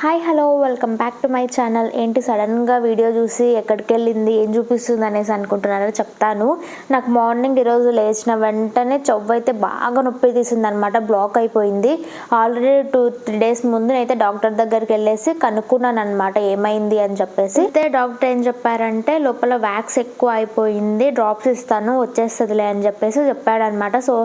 Hi hello welcome back to my channel ఏంటి సడన్గా video చూసి ఎక్కడికి వెళ్ళింది ఏం చూపిస్తుంది అనేసి అనుకుంటున్నారో చెప్తాను. నాకు మార్నింగ్ ఈరోజు లేచిన వెంటనే చెవ్వు అయితే బాగా నొప్పి తీసింది అనమాట బ్లాక్ అయిపోయింది. ఆల్రెడీ టూ త్రీ డేస్ ముందు అయితే డాక్టర్ దగ్గరికి వెళ్ళేసి కనుక్కున్నాను అనమాట ఏమైంది అని చెప్పేసి. అయితే డాక్టర్ ఏం చెప్పారంటే లోపల వ్యాక్స్ ఎక్కువ అయిపోయింది డ్రాప్స్ ఇస్తాను వచ్చేస్తుందిలే అని చెప్పేసి చెప్పాడనమాట. సో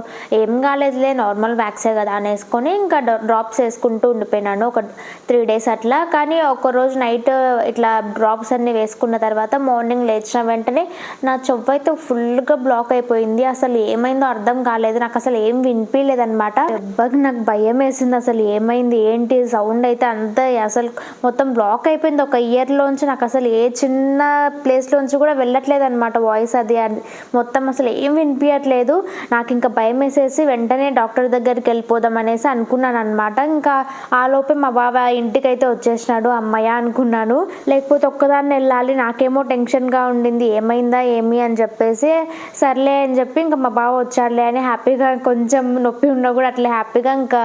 ఏం కాలేదులే నార్మల్ వ్యాక్సే కదా అనేసుకొని ఇంకా డ్రాప్స్ వేసుకుంటూ ఉండిపోయినాను. ఒక త్రీ డేస్ అట్లా. కానీ ఒక రోజు నైట్ ఇట్లా డ్రాప్స్ అన్ని వేసుకున్న తర్వాత మార్నింగ్ లేచిన వెంటనే నా చెవు అయితే ఫుల్గా బ్లాక్ అయిపోయింది. అసలు ఏమైందో అర్థం కాలేదు. నాకు అసలు ఏం వినిపించలేదు అనమాట దెబ్బకి నాకు భయం వేసింది. అసలు ఏమైంది? ఏంటి? సౌండ్ అయితే అంత అసలు మొత్తం బ్లాక్ అయిపోయింది. ఒక ఇయర్లోంచి నాకు అసలు ఏ చిన్న ప్లేస్లోంచి కూడా వెళ్ళట్లేదు అనమాట వాయిస్ అది మొత్తం అసలు ఏం వినిపించట్లేదు నాకు ఇంకా భయం వేసేసి వెంటనే డాక్టర్ దగ్గరికి వెళ్ళిపోదాం అనేసి అనుకున్నాను అనమాట ఇంకా ఆ లోపే మా బావ ఇంటికి అయితే వచ్చేసినాడు అమ్మయ్య అనుకున్నాను. లేకపోతే ఒక్కదాన్ని వెళ్ళాలి. నాకేమో టెన్షన్గా ఉండింది. ఏమైందా? ఏమి? అని చెప్పేసి సర్లే అని చెప్పి ఇంకా మా బావ వచ్చాడులే అని హ్యాపీగా కొంచెం నొప్పి ఉన్నా కూడా అట్లా హ్యాపీగా ఇంకా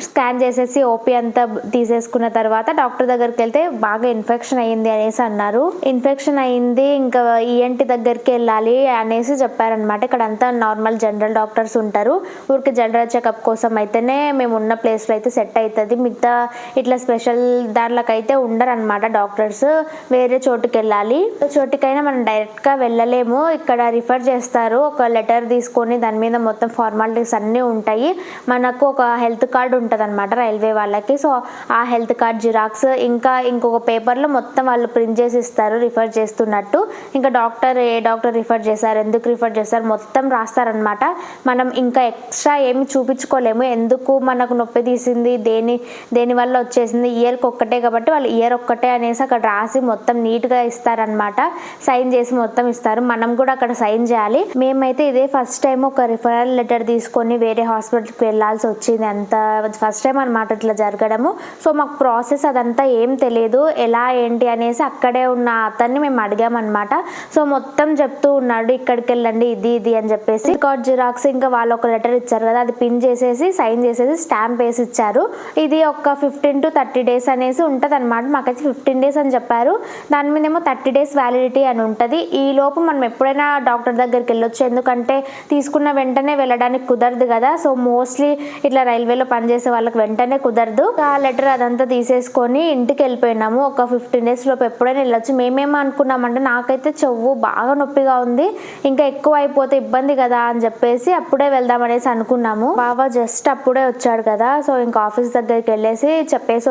స్కాన్ చేసేసి ఓపీ అంతా తీసేసుకున్న తర్వాత డాక్టర్ దగ్గరికి వెళ్తే బాగా ఇన్ఫెక్షన్ అయ్యింది అనేసి అన్నారు. ఇన్ఫెక్షన్ అయ్యింది. ఇంకా ఈఎన్టీ దగ్గరికి వెళ్ళాలి అనేసి చెప్పారనమాట ఇక్కడ అంతా నార్మల్ జనరల్ డాక్టర్స్ ఉంటారు. ఊరికి జనరల్ చెకప్ కోసం అయితేనే మేము ఉన్న ప్లేస్లో అయితే సెట్ అవుతుంది మిగతా ఇట్లా స్పెషల్ దాంట్లోకైతే ఉండరు అనమాట డాక్టర్స్. వేరే చోటుకి వెళ్ళాలి చోటుకైనా మనం డైరెక్ట్గా వెళ్ళలేము. ఇక్కడ రిఫర్ చేస్తారు. ఒక లెటర్ తీసుకొని దాని మీద మొత్తం ఫార్మాలిటీస్ అన్నీ ఉంటాయి. మనకు ఒక హెల్త్ కార్డు ఉంటుంది అనమాట రైల్వే వాళ్ళకి. సో ఆ హెల్త్ కార్డ్ జిరాక్స్ ఇంకా ఇంకొక పేపర్లో మొత్తం వాళ్ళు ప్రింట్ చేసి ఇస్తారు రిఫర్ చేస్తున్నట్టు. ఇంకా డాక్టర్ ఏ డాక్టర్ రిఫర్ చేశారు ఎందుకు రిఫర్ చేశారు మొత్తం రాస్తారనమాట మనం ఇంకా ఎక్స్ట్రా ఏమి చూపించుకోలేము. ఎందుకు మనకు నొప్పి తీసింది? దేని దేని వల్ల వచ్చేసింది? ఇయర్కి ఒక్కటే కాబట్టి వాళ్ళు ఇయర్ ఒక్కటే అనేసి అక్కడ రాసి మొత్తం నీట్గా ఇస్తారనమాట సైన్ చేసి మొత్తం ఇస్తారు. మనం కూడా అక్కడ సైన్ చేయాలి. మేమైతే ఇదే ఫస్ట్ టైం ఒక రిఫరల్ లెటర్ తీసుకొని వేరే హాస్పిటల్కి వెళ్ళాల్సి వచ్చింది అంత. ఫస్ట్ టైం అనమాట ఇట్లా జరగడము. సో మాకు ప్రాసెస్ అదంతా ఏం తెలియదు. ఎలా ఏంటి అనేసి అక్కడే ఉన్న అతన్ని మేము అడిగామన్నమాట సో మొత్తం చెప్తూ ఉన్నాడు ఇక్కడికి వెళ్ళండి ఇది ఇది అని చెప్పేసి. రికార్డ్ జిరాక్స్ ఇంకా వాళ్ళు ఒక లెటర్ ఇచ్చారు కదా అది పిన్ చేసేసి సైన్ చేసేసి స్టాంప్ వేసి ఇచ్చారు. ఇది ఒక ఫిఫ్టీన్ టు థర్టీ డేస్ అనేసి ఉంటుంది అనమాట మాకైతే ఫిఫ్టీన్ డేస్ అని చెప్పారు. దాని మీద ఏమో థర్టీ డేస్ వ్యాలిడిటీ అని ఉంటుంది. ఈ లోపు మనం ఎప్పుడైనా డాక్టర్ దగ్గరికి వెళ్ళొచ్చు. ఎందుకంటే తీసుకున్న వెంటనే వెళ్ళడానికి కుదరదు కదా. సో మోస్ట్లీ ఇట్లా రైల్వేలో పనిచేసే వాళ్ళకి వెంటనే కుదరదు. ఆ లెటర్ అదంతా తీసేసుకొని ఇంటికి వెళ్ళిపోయినాము. ఒక ఫిఫ్టీన్ డేస్ లోపు ఎప్పుడైనా వెళ్ళొచ్చు. మేమేమో అనుకున్నామంటే నాకైతే చెవు బాగా నొప్పిగా ఉంది. ఇంకా ఎక్కువ అయిపోతే ఇబ్బంది కదా అని చెప్పేసి అప్పుడే వెళ్దాం అనేసి అనుకున్నాము. బాబా జస్ట్ అప్పుడే వచ్చాడు కదా. సో ఇంకా ఆఫీస్ దగ్గరికి వెళ్ళేసి చెప్పేసి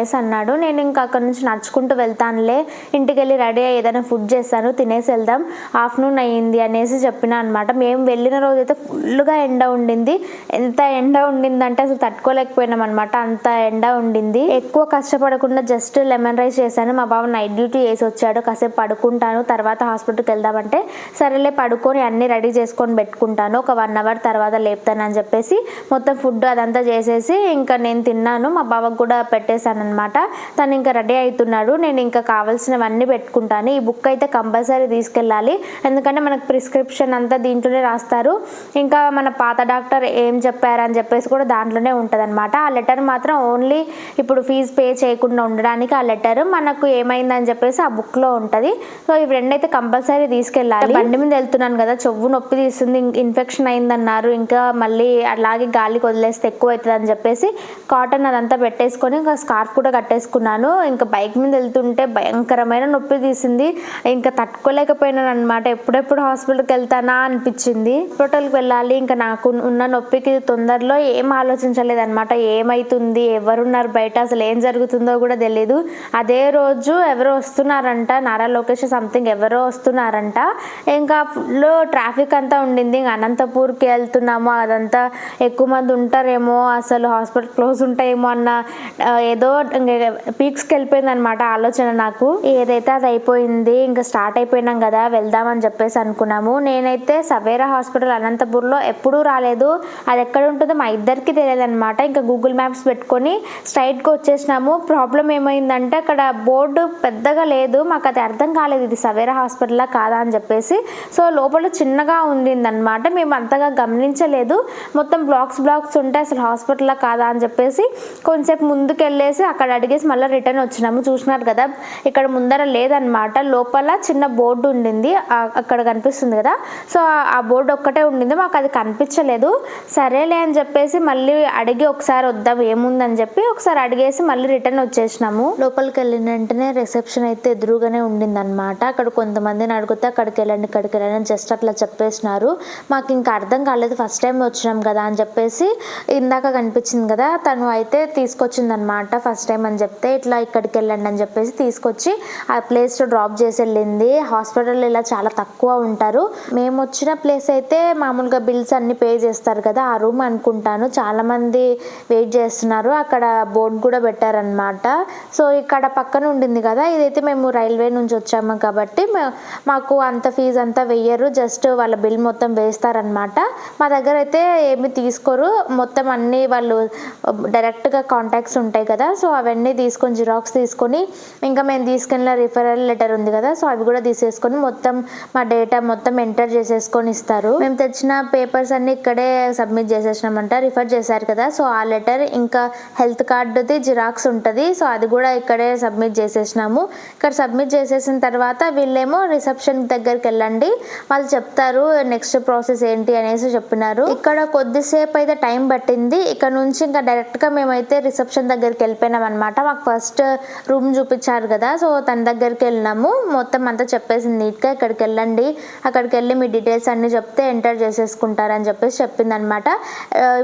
అనేసి అన్నాడు. నేను ఇంకా అక్కడ నుంచి నడుచుకుంటూ వెళ్తానులే. ఇంటికి వెళ్ళి రెడీ అయ్యి ఏదైనా ఫుడ్ చేస్తాను తినేసి వెళ్దాం. ఆఫ్టర్నూన్ అయ్యింది అనేసి చెప్పిన అనమాట మేము వెళ్ళిన రోజు అయితే ఫుల్గా ఎండ ఉండింది. ఎంత ఎండ ఉండిందంటే అసలు తట్టుకోలేకపోయినాం అనమాట అంత ఎండ ఉండింది. ఎక్కువ కష్టపడకుండా జస్ట్ లెమన్ రైస్ చేశాను. మా బాబు నైట్ డ్యూటీ చేసి వచ్చాడు. కాసేపు పడుకుంటాను. తర్వాత హాస్పిటల్కి వెళ్దామంటే సరేలే పడుకొని అన్ని రెడీ చేసుకొని పెట్టుకుంటాను. ఒక వన్ అవర్ తర్వాత లేపుతాను అని చెప్పేసి మొత్తం ఫుడ్ అదంతా చేసేసి ఇంకా నేను తిన్నాను. మా బావకు కూడా పెట్టేశాను అనమాట తను ఇంకా రెడీ అవుతున్నాడు నేను ఇంకా కావాల్సినవన్నీ పెట్టుకుంటాను. ఈ బుక్ అయితే కంపల్సరీ తీసుకెళ్ళాలి. ఎందుకంటే మనకు ప్రిస్క్రిప్షన్ అంతా దీంట్లోనే రాస్తారు. ఇంకా మన పాత డాక్టర్ ఏం చెప్పారని చెప్పేసి కూడా దాంట్లోనే ఉంటుంది అనమాట ఆ లెటర్ మాత్రం ఓన్లీ ఇప్పుడు ఫీజు పే చేయకుండా ఉండడానికి ఆ లెటర్ మనకు ఏమైందని చెప్పేసి ఆ బుక్లో ఉంటుంది. సో ఇవి రెండైతే కంపల్సరీ తీసుకెళ్ళాలి. బండి మీద వెళ్తున్నాను కదా చెవు నొప్పి తీస్తుంది ఇన్ఫెక్షన్ అయిందన్నారు ఇంకా మళ్ళీ అలాగే గాలికి వదిలేస్తే ఎక్కువ అవుతుంది అని చెప్పేసి కాటన్ అదంతా పెట్టేసుకొని ఇంకా స్కార్ఫ్ కూడా కట్టేసుకున్నాను. ఇంకా బైక్ మీద వెళ్తుంటే భయంకరమైన నొప్పి తీసింది. ఇంకా తట్టుకోలేకపోయినాను అనమాట ఎప్పుడెప్పుడు హాస్పిటల్కి వెళ్తానా అనిపించింది. హాస్పిటల్కి వెళ్ళాలి. ఇంకా నాకు ఉన్న నొప్పికి తొందరలో ఏం ఆలోచించలేదు అనమాట ఏమైతుంది? ఎవరున్నారు బయట? అసలు ఏం జరుగుతుందో కూడా తెలియదు అదే రోజు ఎవరో వస్తున్నారంట. నారా లోకేష్ సంథింగ్ ఎవరో వస్తున్నారంట. ఇంకా ఫుల్ ట్రాఫిక్ అంతా ఉండింది. అనంతపూర్కి వెళ్తున్నాము. అదంతా ఎక్కువ మంది ఉంటారేమో. అసలు హాస్పిటల్ క్లోజ్ ఉంటాయేమో అన్న ఏదో పీక్స్కి వెళ్ళిపోయింది అనమాట ఆలోచన నాకు. ఏదైతే అది అయిపోయింది ఇంకా స్టార్ట్ అయిపోయినాం కదా వెళ్దామని చెప్పేసి అనుకున్నాము. నేనైతే సవేరా హాస్పిటల్ అనంతపూర్లో ఎప్పుడూ రాలేదు. అది ఎక్కడ ఉంటుందో మా ఇద్దరికి తెలియదు అనమాట ఇంకా గూగుల్ మ్యాప్స్ పెట్టుకొని స్ట్రైట్గా వచ్చేసినాము. ప్రాబ్లం ఏమైందంటే అక్కడ బోర్డు పెద్దగా లేదు. మాకు అది అర్థం కాలేదు ఇది సవేరా హాస్పిటలా కాదా అని చెప్పేసి. సో లోపల చిన్నగా ఉండిందనమాట మేము అంతగా గమనించలేదు. మొత్తం బ్లాక్స్ బ్లాక్స్ ఉంటే అసలు హాస్పిటలా కాదా అని చెప్పేసి కొంచెంసేపు ముందుకు వెళ్ళేసి అక్కడ అడిగేసి మళ్ళీ రిటర్న్ వచ్చినాము. చూసినారు కదా ఇక్కడ ముందర లేదనమాట లోపల చిన్న బోర్డు ఉండింది. అక్కడ కనిపిస్తుంది కదా. సో ఆ- బోర్డు ఒక్కటే ఉండింది. మాకు అది కనిపించలేదు. సరేలే అని చెప్పేసి మళ్ళీ అడిగి ఒకసారి వద్దాం ఏముందని చెప్పి ఒకసారి అడిగేసి మళ్ళీ రిటర్న్ వచ్చేసినాము. లోపలికి వెళ్ళిన వెంటనే రిసెప్షన్ అయితే ఎదురుగానే ఉండిందనమాట అక్కడ కొంతమందిని అడిగితే అక్కడికి వెళ్ళండి ఇక్కడికి వెళ్ళండి జస్ట్ అట్లా చెప్పేసినారు. మాకు ఇంకా అర్థం కాలేదు. ఫస్ట్ టైం వచ్చినాం కదా అని చెప్పేసి ఇందాక కనిపించింది కదా. తను అయితే తీసుకొచ్చిందనమాట ఫస్ట్ ఫస్ట్ టైం అని చెప్తే ఇట్లా ఇక్కడికి వెళ్ళండి అని చెప్పేసి తీసుకొచ్చి ఆ ప్లేస్లో డ్రాప్ చేసి వెళ్ళింది. హాస్పిటల్ ఇలా చాలా తక్కువ ఉంటారు. మేము వచ్చిన ప్లేస్ అయితే మామూలుగా బిల్స్ అన్ని పే చేస్తారు కదా ఆ రూమ్ అనుకుంటాను. చాలా మంది వెయిట్ చేస్తున్నారు. అక్కడ బోర్డు కూడా పెట్టారనమాట సో ఇక్కడ పక్కన ఉండింది కదా ఇదైతే మేము రైల్వే నుంచి వచ్చాము కాబట్టి మాకు అంత ఫీజు అంతా వెయ్యరు. జస్ట్ వాళ్ళ బిల్ మొత్తం వేస్తారనమాట మా దగ్గర అయితే ఏమి తీసుకోరు. మొత్తం అన్నీ వాళ్ళు డైరెక్ట్గా కాంటాక్ట్స్ ఉంటాయి కదా. సో అవన్నీ తీసుకొని జిరాక్స్ తీసుకొని ఇంకా మేము తీసుకెళ్ళిన రిఫరల్ లెటర్ ఉంది కదా సో అవి కూడా తీసేసుకొని మొత్తం మా డేటా మొత్తం ఎంటర్ చేసేసుకొని ఇస్తారు. మేము తెచ్చిన పేపర్స్ అన్ని ఇక్కడే సబ్మిట్ చేసేసినామంట రిఫర్ చేశారు కదా సో ఆ లెటర్ ఇంకా హెల్త్ కార్డుది జిరాక్స్ ఉంటుంది సో అది కూడా ఇక్కడే సబ్మిట్ చేసేసినాము. ఇక్కడ సబ్మిట్ చేసేసిన తర్వాత వీళ్ళేమో రిసెప్షన్ దగ్గరికి వెళ్ళండి వాళ్ళు చెప్తారు నెక్స్ట్ ప్రాసెస్ ఏంటి అనేసి చెప్పినారు. ఇక్కడ కొద్దిసేపు అయితే టైం పట్టింది ఇక్కడ నుంచి ఇంకా డైరెక్ట్గా మేమైతే రిసెప్షన్ దగ్గరికి వెళ్ళిపోయినాం. అనమాట మాకు ఫస్ట్ రూమ్ చూపించారు కదా సో తన దగ్గరికి వెళ్ళినాము. మొత్తం అంతా చెప్పేసింది నీట్గా ఇక్కడికి వెళ్ళండి అక్కడికి వెళ్ళి మీ డీటెయిల్స్ అన్ని చెప్తే ఎంటర్ చేసేసుకుంటారని చెప్పేసి చెప్పింది అనమాట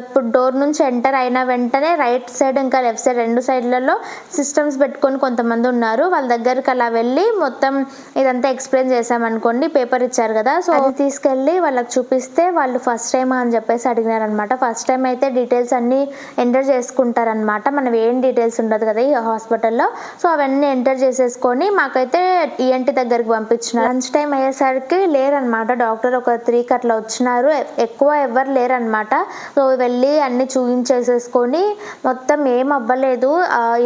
ఇప్పుడు డోర్ నుంచి ఎంటర్ అయిన వెంటనే రైట్ సైడ్ ఇంకా లెఫ్ట్ సైడ్ రెండు సైడ్లలో సిస్టమ్స్ పెట్టుకొని కొంతమంది ఉన్నారు. వాళ్ళ దగ్గరికి అలా వెళ్ళి మొత్తం ఇదంతా ఎక్స్ప్లెయిన్ చేసామనుకోండి పేపర్ ఇచ్చారు కదా. సో అది తీసుకెళ్ళి వాళ్ళకి చూపిస్తే వాళ్ళు ఫస్ట్ టైం అని చెప్పేసి అడిగినారనమాట ఫస్ట్ టైం అయితే డీటెయిల్స్ అన్ని ఎంటర్ చేసుకుంటారనమాట మనం ఏం డీటెయిల్స్ ఉండదు కదా ఈ హాస్పిటల్లో. సో అవన్నీ ఎంటర్ చేసేసుకొని మాకైతే ఈఎన్టీ దగ్గరికి పంపించినారు. లంచ్ టైం అయ్యేసరికి లేరనమాట డాక్టర్ ఒక త్రీకి అట్లా వచ్చినారు. ఎక్కువ ఎవరు లేరనమాట సో వెళ్ళి అన్ని చూపించేసేసుకొని మొత్తం ఏం అవ్వలేదు.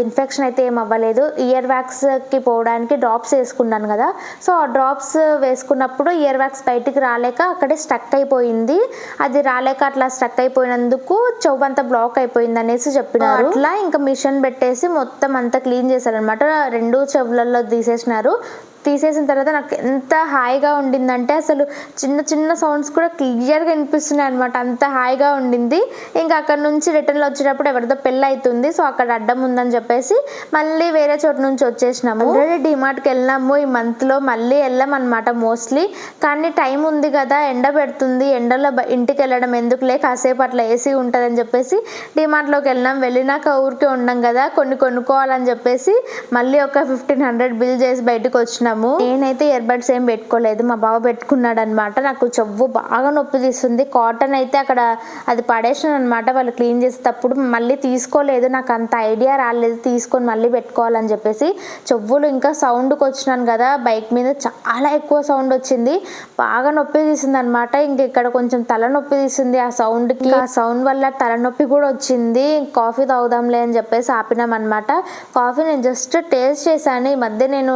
ఇన్ఫెక్షన్ అయితే ఏం అవ్వలేదు. ఇయర్ వ్యాక్స్కి పోవడానికి డ్రాప్స్ వేసుకున్నాను కదా. సో ఆ డ్రాప్స్ వేసుకున్నప్పుడు ఇయర్ వ్యాక్స్ బయటికి రాలేక అక్కడే స్టక్ అయిపోయింది. అది రాలేక అట్లా స్టక్ అయిపోయినందుకు చెవు అంతా బ్లాక్ అయిపోయింది అనేసి చెప్పినారు. అట్లా ఇంకా మిషన్ వేసి మొత్తం అంతా క్లీన్ చేశారనమాట రెండు చెవులలో తీసేసినారు. తీసేసిన తర్వాత నాకు ఎంత హాయిగా ఉండిందంటే అసలు చిన్న చిన్న సౌండ్స్ కూడా క్లియర్గా వినిపిస్తున్నాయి అనమాట అంత హాయిగా ఉండింది. ఇంకా అక్కడ నుంచి రిటర్న్లో వచ్చేటప్పుడు ఎవరిదో పెళ్ళి అవుతుంది సో అక్కడ అడ్డం ఉందని చెప్పేసి మళ్ళీ వేరే చోట నుంచి వచ్చేసినాము. ఆల్రెడీ డిమార్ట్కి వెళ్ళినాము. ఈ మంత్లో మళ్ళీ వెళ్ళాం అనమాట మోస్ట్లీ కానీ టైం ఉంది కదా ఎండ పెడుతుంది. ఎండలో ఇంటికి వెళ్ళడం ఎందుకులే? కాసేపు అట్లా ఏసీ ఉంటుందని చెప్పేసి డిమార్ట్లోకి వెళ్ళినాం. వెళ్ళినాక ఊరికే ఉన్నాం కదా కొన్ని కొనుక్కోవాలని చెప్పేసి మళ్ళీ ఒక ఫిఫ్టీన్ హండ్రెడ్ బిల్ చేసి బయటకు వచ్చినాము నేనైతే ఇయర్ బడ్స్ ఏం పెట్టుకోలేదు. మా బావ పెట్టుకున్నాడు అనమాట నాకు చెవు బాగా నొప్పి తీస్తుంది. కాటన్ అయితే అక్కడ అది పడేసాను అనమాట వాళ్ళు క్లీన్ చేసేటప్పుడు మళ్ళీ తీసుకోలేదు. నాకు అంత ఐడియా రాలేదు. తీసుకొని మళ్ళీ పెట్టుకోవాలని చెప్పేసి చెవులు ఇంకా సౌండ్కి వచ్చినాను కదా. బైక్ మీద చాలా ఎక్కువ సౌండ్ వచ్చింది. బాగా నొప్పి తీసింది అనమాట ఇంక ఇక్కడ కొంచెం తలనొప్పి తీసింది ఆ సౌండ్కి. ఆ సౌండ్ వల్ల తలనొప్పి కూడా వచ్చింది. కాఫీ తాగుదాంలే అని చెప్పేసి ఆపినాం అనమాట కాఫీ నేను జస్ట్ టేస్ట్ చేశాను. ఈ మధ్య నేను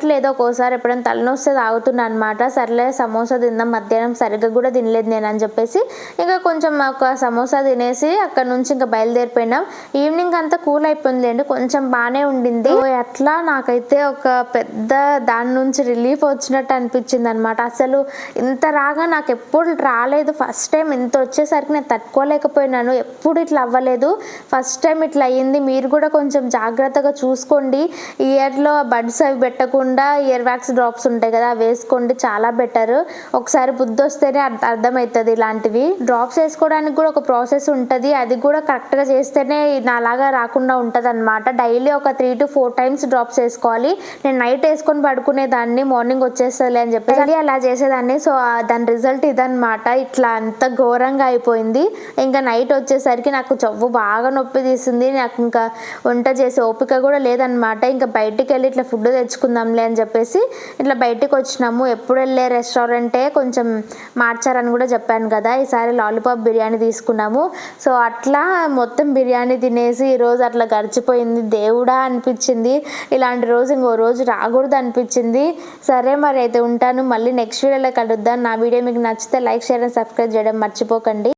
తాగట్లేదు ఒక్కోసారి ఎప్పుడైనా తలనొస్తే తాగుతున్నా అనమాట సర్లే సమోసా తిందాం మధ్యాహ్నం సరిగ్గా కూడా తినలేదు నేను అని చెప్పేసి ఇంకా కొంచెం ఒక సమోసా తినేసి అక్కడ నుంచి ఇంకా బయలుదేరిపోయినాం. ఈవినింగ్ అంతా కూల్ అయిపోయింది కొంచెం బాగానే ఉండింది. అట్లా నాకైతే ఒక పెద్ద దాని నుంచి రిలీఫ్ వచ్చినట్టు అనిపించింది అనమాట అసలు ఇంత రాగా నాకు ఎప్పుడు రాలేదు. ఫస్ట్ టైం ఇంత వచ్చేసరికి నేను తట్టుకోలేకపోయినాను. ఎప్పుడు ఇట్లా అవ్వలేదు. ఫస్ట్ టైం ఇట్లా అయ్యింది. మీరు కూడా కొంచెం జాగ్రత్తగా చూసుకోండి. ఇయర్లో బడ్స్ అవి పెట్టకుండా ఇయర్ వ్యాక్స్ డ్రాప్స్ ఉంటాయి కదా అవి వేసుకోండి చాలా బెటర్ ఒకసారి బుద్ధి వస్తేనే అర్థ- అర్థమవుతుంది ఇలాంటివి. డ్రాప్స్ వేసుకోవడానికి కూడా ఒక ప్రాసెస్ ఉంటుంది. అది కూడా కరెక్ట్గా చేస్తేనే నాలాగా రాకుండా ఉంటుంది అనమాట డైలీ ఒక three to four times drops వేసుకోవాలి. నేను నైట్ వేసుకొని పడుకునేదాన్ని మార్నింగ్ వచ్చేస్తుంది అని చెప్పి Daily అలా చేసేదాన్ని. సో దాని రిజల్ట్ ఇదన్నమాట. ఇట్లా అంత ఘోరంగా అయిపోయింది. ఇంకా నైట్ వచ్చేసరికి నాకు చెవు బాగా నొప్పి తీసింది. నాకు ఇంకా వంట చేసే ఓపిక కూడా లేదనమాట ఇంకా బయటికి వెళ్ళి ఇట్లా ఫుడ్ తెచ్చుకుందాంలే అని చెప్పేసి ఇట్లా బయటికి వచ్చినాము. ఎప్పుడు వెళ్ళే రెస్టారెంటే కొంచెం మార్చారని కూడా చెప్పాను కదా. ఈసారి లాలీపాప్ బిర్యానీ తీసుకున్నాము. సో అట్లా మొత్తం బిర్యానీ తినేసి ఈరోజు అట్లా గడిచిపోయింది. దేవుడా అనిపించింది. ఇలాంటి రోజు ఇంకో రోజు రాకూడదు అనిపించింది. సరే మరి అయితే ఉంటాను. మళ్ళీ నెక్స్ట్ వీడియోలో కలుద్దాం. నా వీడియో మీకు నచ్చితే లైక్ షేర్ అండ్ సబ్స్క్రైబ్ చేయడం మర్చిపోకండి.